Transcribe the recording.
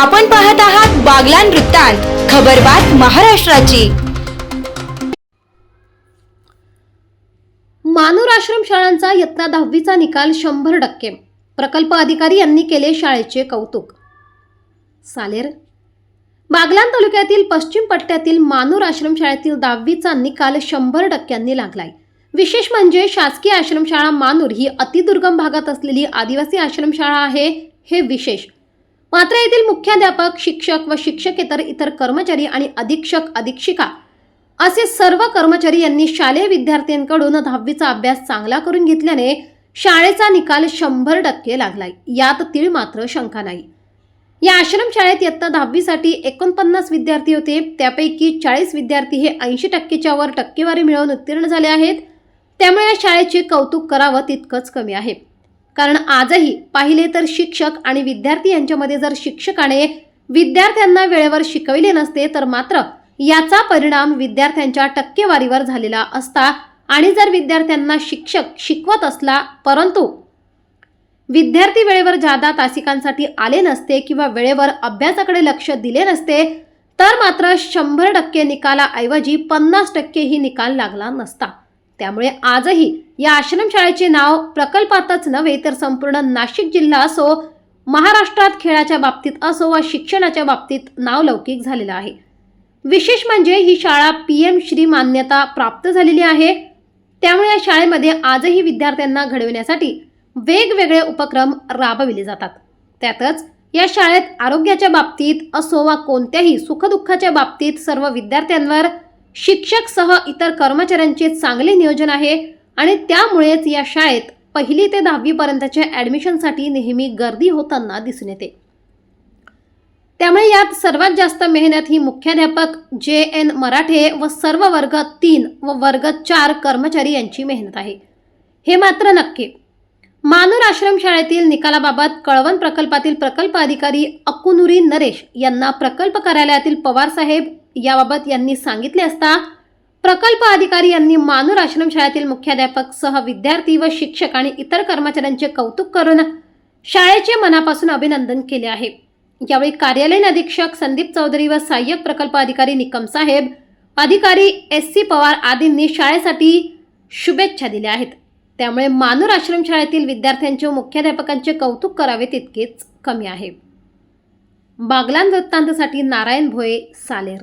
आपण पाहत आहात बागलान वृत्तांत खबरबात महाराष्ट्राची. मानूर आश्रम शाळांचा इयत्ता दहावीचा निकाल शंभर टक्के. प्रकल्प अधिकारी यांनी केले शाळेचे कौतुक. सालेर. बागलान तालुक्यातील पश्चिम पट्ट्यातील मानूर आश्रम शाळेतील दहावीचा निकाल शंभर टक्क्यांनी लागलाय. विशेष म्हणजे शासकीय आश्रमशाळा मानूर ही अतिदुर्गम भागात असलेली आदिवासी आश्रमशाळा आहे हे विशेष. मात्र येथील मुख्याध्यापक शिक्षक व शिक्षकेतर इतर कर्मचारी आणि अधीक्षक अधीक्षिका असे सर्व कर्मचारी यांनी शालेय विद्यार्थ्यांकडून दहावीचा अभ्यास चांगला करून घेतल्याने शाळेचा निकाल शंभर टक्के लागलाय. यात तीळ मात्र शंका नाही. या आश्रमशाळेत इयत्ता दहावीसाठी एकोणपन्नास विद्यार्थी होते. त्यापैकी चाळीस विद्यार्थी हे ऐंशी टक्केच्या वर टक्केवारी मिळवून उत्तीर्ण झाले आहेत. त्यामुळे या शाळेचे कौतुक करावं तितकंच कमी आहे. कारण आजही पाहिले तर शिक्षक आणि विद्यार्थी यांच्यामध्ये जर शिक्षकाने विद्यार्थ्यांना वेळेवर शिकविले नसते तर मात्र याचा परिणाम विद्यार्थ्यांच्या टक्केवारीवर झालेला असता आणि जर विद्यार्थ्यांना शिक्षक शिकवत असला परंतु विद्यार्थी वेळेवर जादा तासिकांसाठी आले नसते किंवा वेळेवर अभ्यासाकडे लक्ष दिले नसते तर मात्र शंभर टक्के निकालाऐवजी पन्नास टक्केही निकाल लागला नसता. त्यामुळे आजही या आश्रमशाळेचे नाव प्रकल्पातच नव्हे तर संपूर्ण नाशिक जिल्हा असो महाराष्ट्रात खेळाच्या बाबतीत असो वा शिक्षणाच्या बाबतीत नावलौकिक झालेलं आहे. विशेष म्हणजे ही शाळा पी एम श्री मान्यता प्राप्त झालेली आहे. त्यामुळे या शाळेमध्ये आजही विद्यार्थ्यांना घडविण्यासाठी वेगवेगळे उपक्रम राबविले जातात. त्यातच या शाळेत आरोग्याच्या बाबतीत असो वा कोणत्याही सुखदुःखाच्या बाबतीत सर्व विद्यार्थ्यांवर शिक्षक सह इतर कर्मचाऱ्यांचे चांगले नियोजन आहे आणि त्यामुळेच या शाळेत पहिली ते दहावीपर्यंतच्या ॲडमिशनसाठी नेहमी गर्दी होताना दिसून येते. त्यामुळे यात सर्वात जास्त मेहनत ही मुख्याध्यापक जे एन मराठे व सर्व वर्ग तीन व वर्ग चार कर्मचारी यांची मेहनत आहे. हे मात्र नक्की. मानूर आश्रमशाळेतील निकालाबाबत कळवण प्रकल्पातील प्रकल्प अधिकारी अकुनुरी नरेश यांना प्रकल्प कार्यालयातील पवार साहेब याबाबत यांनी सांगितले असता प्रकल्प अधिकारी यांनी मानूर आश्रमशाळेतील मुख्याध्यापक सह विद्यार्थी व शिक्षक आणि इतर कर्मचाऱ्यांचे कौतुक करून शाळेचे मनापासून अभिनंदन केले आहे. यावेळी कार्यालयीन अधीक्षक संदीप चौधरी व सहाय्यक प्रकल्प अधिकारी निकम साहेब अधिकारी एस सी पवार आदींनी शाळेसाठी शुभेच्छा दिल्या आहेत. त्यामुळे मानूर आश्रमशाळेतील विद्यार्थ्यांचे व मुख्याध्यापकांचे कौतुक करावे तितकेच कमी आहे. बागलान वृत्तांतसाठी नारायण भोये सालेर.